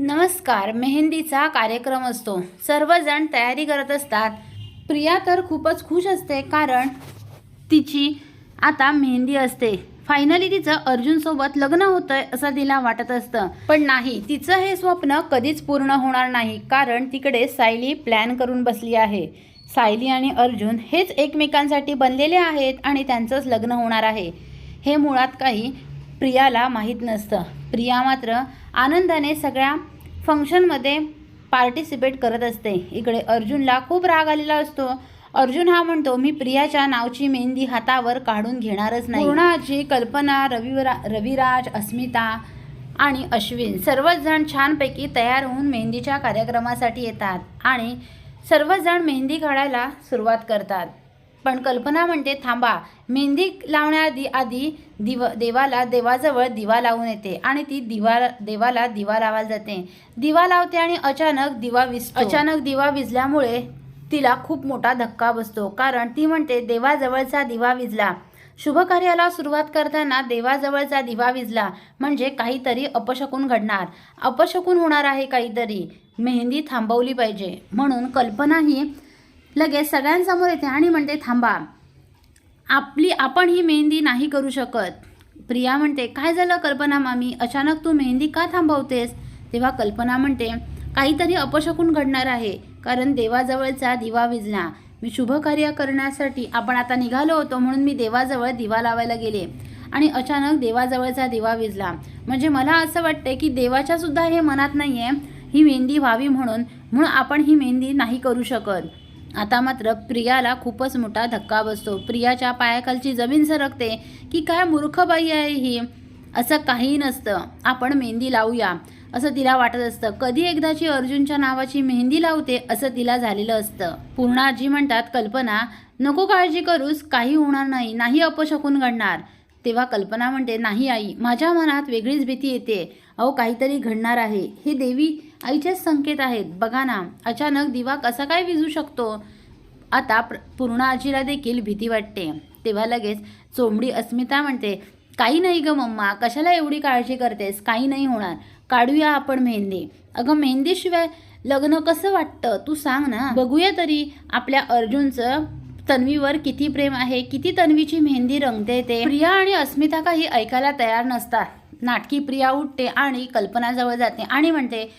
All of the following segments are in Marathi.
नमस्कार मेहंदीचा कार्यक्रम असतो. सर्वजण तयारी करत असतात. प्रिया तर खूपच खुश असते कारण तिची आता मेहंदी असते. फायनली तिचं अर्जुनसोबत लग्न होतंय असं तिला वाटत असतं. पण नाही तिचं हे स्वप्न कधीच पूर्ण होणार नाही कारण तिकडे सायली प्लॅन करून बसली आहे. सायली आणि अर्जुन हेच एकमेकांसाठी बनलेले आहेत आणि त्यांचंच लग्न होणार आहे. हे मुळात काही प्रियाला माहीत नसतं. प्रिया मात्र आनंदाने सगळ्या फंक्शनमध्ये पार्टिसिपेट करत असते. इकडे अर्जुनला खूप राग आलेला असतो. अर्जुन हा म्हणतो मी प्रियाच्या नावची मेहंदी हातावर काढून घेणारच नाही. पूर्ण कल्पना रविरा रविराज अस्मिता आणि अश्विन सर्वच जण छानपैकी तयार होऊन मेहंदीच्या कार्यक्रमासाठी येतात आणि सर्वजण मेहंदी काढायला सुरुवात करतात. पण कल्पना म्हणते थांबा मेहंदी लावण्याआधी आधी दिव देवाला देवाजवळ दिवा लावून येते आणि ती दिवा देवाला दिवा लावायला जाते. दिवा लावते आणि अचानक दिवा विज अचानक दिवा विजल्यामुळे तिला खूप मोठा धक्का बसतो. कारण ती म्हणते देवाजवळचा दिवा विजला. शुभ कार्याला सुरुवात करताना देवाजवळचा दिवा विजला म्हणजे काहीतरी अपशकून घडणार. अपशकून होणार आहे काहीतरी. मेहंदी थांबवली पाहिजे. म्हणून कल्पना ही लगेच सगळ्यांसमोर येते आणि म्हणते थांबा. आपली आपण ही मेहंदी नाही करू शकत. प्रिया म्हणते काय झालं कल्पना मामी? अचानक तू मेहंदी का थांबवतेस? तेव्हा कल्पना म्हणते काहीतरी अपशकून घडणार आहे कारण देवाजवळचा दिवा विजला मी शुभ कार्य करण्यासाठी आपण आता निघालो होतो म्हणून मी देवाजवळ दिवा लावायला गेले आणि अचानक देवाजवळचा दिवा विजला म्हणजे मला असं वाटते की देवाच्यासुद्धा हे मनात नाही आहे ही मेहंदी व्हावी म्हणून म्हणून आपण ही मेहंदी नाही करू शकत. आता मात्र प्रियाला खूपच मोठा धक्का बसतो. प्रियाच्या पायाखालची जमीन सरकते की काय मूर्ख बाई आहे ही? असं काही नसतं. आपण मेहंदी लावूया असं तिला वाटत असतं. कधी एकदाची अर्जुनच्या नावाची मेहंदी लावते असं तिला झालेलं असतं. पूर्णाजी म्हणतात कल्पना नको काळजी करूस काही होणार नाही नाही अपशकून घडणार. तेव्हा कल्पना म्हणते नाही आई माझ्या मनात वेगळीच भीती येते. अहो काहीतरी घडणार आहे. हे देवी आईचेच संकेत आहेत. बघा ना अचानक दिवा कसा काय विजू शकतो? आता प्र पूर्ण आजीला देखील भीती वाटते. तेव्हा लगेच चोंबडी अस्मिता म्हणते काही नाही ग मम्मा कशाला एवढी काळजी करतेस? काही नाही होणार. काढूया आपण मेहंदी. अगं मेहंदीशिवाय लग्न कसं वाटतं? तू सांग ना. बघूया तरी. आपल्या अर्जुनचं तन्वीवर किती प्रेम आहे किती तन्वीची मेहंदी रंगते ते. प्रिया आणि अस्मिता काही ऐकायला तयार नसतात. नाटकी प्रिया उठते आणि कल्पनाजवळ जाते आणि म्हणते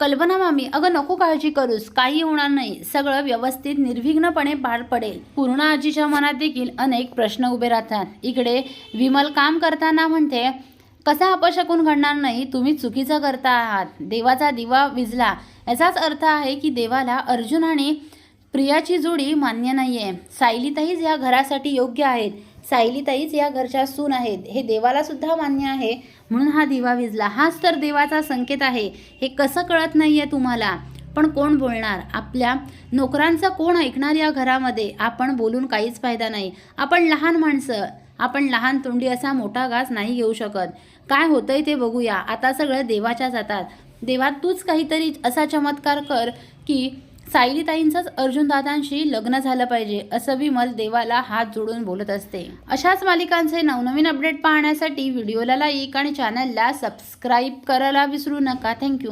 कल्पना मामी अगं नको काळजी करूस काही होणार नाही. सगळं व्यवस्थित निर्विघ्नपणे पार पडेल. पूर्ण आजीच्या मनात देखील अनेक प्रश्न उभे राहतात. इकडे विमल काम करताना म्हणते कसा अपशकून घडणार नाही तुम्ही चुकीचं करता आहात. देवाचा दिवा विजला. याचाच अर्थ आहे की देवाला अर्जुन आणि प्रियाची जोडी मान्य नाही आहे सायलीताईच या घरासाठी योग्य आहेत. सायलीताईच या घरच्या सून आहेत. हे देवाला सुद्धा मान्य आहे. म्हणून हा दिवा विजला. हाच तर देवाचा संकेत आहे. हे कसं कळत नाही आहे तुम्हाला? पण कोण बोलणार? आपल्या नोकरांचं कोण ऐकणार या घरामध्ये? आपण बोलून काहीच फायदा नाही. आपण लहान माणसं. आपण लहान तोंडी असा मोठा घास नाही घेऊ शकत. काय होतंय ते बघूया. आता सगळं देवाच्या जातात. देवा तूच काहीतरी असा चमत्कार कर की सायलीताईंचंच अर्जुनदादांशी लग्न झालं पाहिजे असं विमल देवाला हात जोडून बोलत असते. अशाच मालिकांचे नवनवीन अपडेट पाहण्यासाठी व्हिडिओला लाईक आणि चॅनलला सबस्क्राईब करायला विसरू नका. थँक्यू